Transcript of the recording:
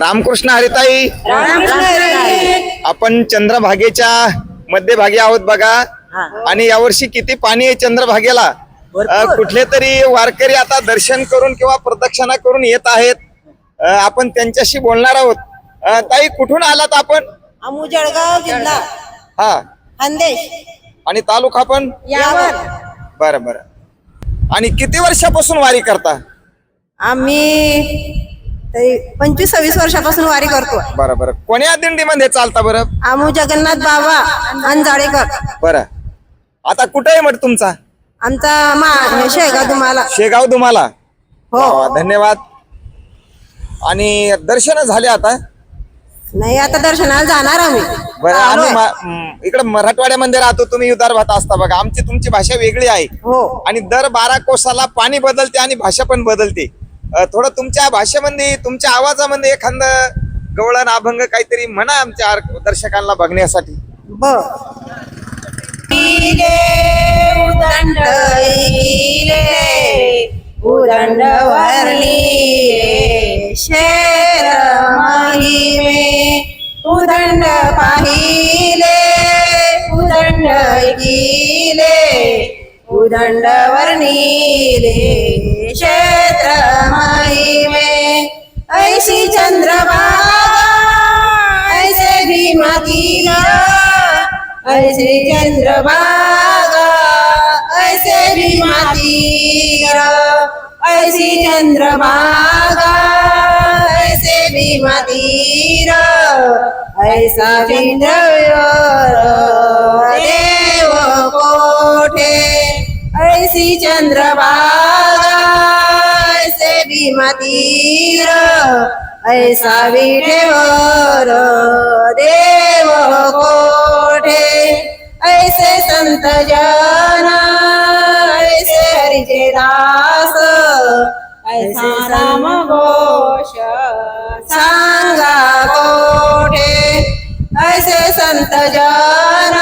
रामकृष्ण हरिताई. आपण चंद्रभागेच्या मध्यभागी आहोत बघा. आणि यावर्षी किती पाणी आहे चंद्रभागेला? कुठले तरी वारकरी आता दर्शन करून किंवा प्रदक्षिणा करून येत आहेत. आपण त्यांच्याशी बोलणार आहोत. ताई कुठून आलात आपण? अमू जळगाव जिल्हा. हा. खानदेश. आणि तालुका पण? यावर. बरं बरं. आणि किती वर्षापासून वारी करता? आम्ही तरी पंचवीस सव्वीस वर्षापासून वारी करतो बरं बरं. कोण्या दिंडीमध्ये चालता बरं? आमू जगन्नाथ बाबा अंजाळेकर बरं. आता कुठे आहे मठ तुमचा? आमचा मा शेगाव तुम्हाला. शेगाव तुम्हाला? हो. धन्यवाद. आणि दर्शन झाले आता? नाही आता दर्शनाला जाणार आम्ही. बरं आम्ही आलोय. मा- इकडे मराठवाड्यामध्ये राहतो तुम्ही विदर्भात असता बघा. आमची तुमची भाषा वेगळी आहे. हो. आणि दर बारा कोसाला पाणी बदलते आणि भाषा पण बदलते. थोडं तुमच्या भाषेमध्ये तुमच्या आवाजामध्ये एखादं गवळण अभंग काहीतरी म्हणा आमच्या दर्शकांना बघण्यासाठी. बर. उदंड उदंड वर्णी शेर महिमे उदंड पाहिले उदंड गेले. उदंड रे क्षेत्र महिमे ऐशी चंद्रभागा ऐसे भीमतीरा ऐसे चंद्रभागा ऐसे भीमतीरा ऐसी चंद्रभागा ऐसे भीमतीरा ऐसा चंद्रवर श्री चंद्रभागा ऐसे भीमतीर ऐसा विठेवर देव कोठे? ऐसे संत जना ऐसे हरिचे दास ऐसा राम घोष सांगा कोठे? ऐसे संत जन